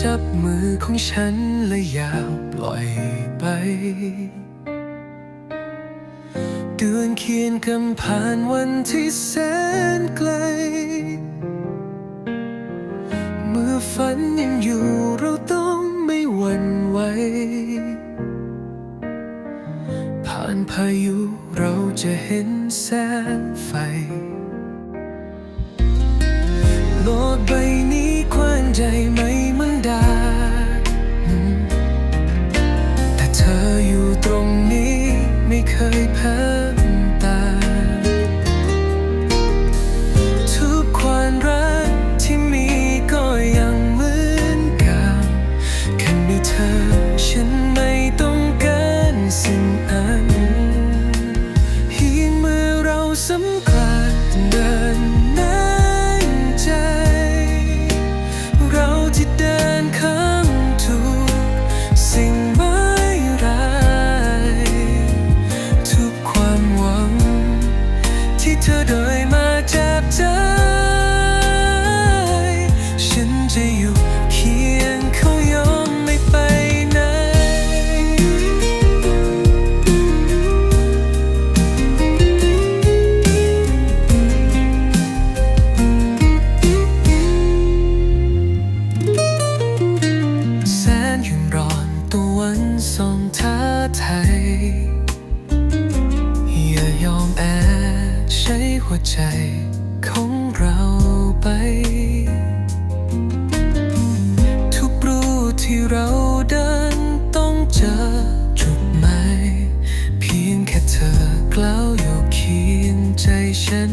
จับมือของฉันและอยาวปล่อยไป เดือนเคียนกำผ่านวันที่แสนไกล เมื่อฝันยังอยู่เราต้องานพายุเราจะเห็นแสงไฟ โลกใบนี้กว้างใหญ่ไม่เหมือนดาอืมแต่เธออยู่ตรงนี้ไม่เคยเพิ่มตา ทุกความรักที่มีก็ยังเหมือนเก่าแค่มีเธอ สำ ฉัน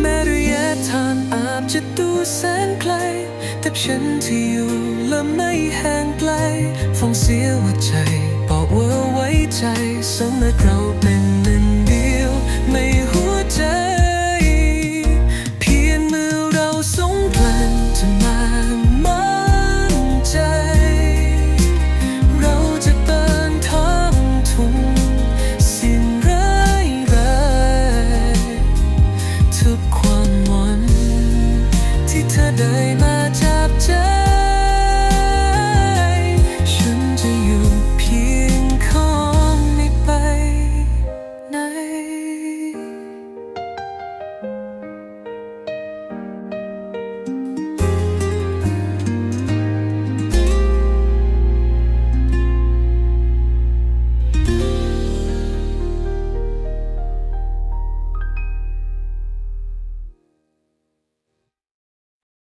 แม้ระยะทางอาจจะดูแสนไกล แต่ฉันที่อยู่และไม่ห่างไกลฟังเสียงหัวใจ ยมาจับเธอ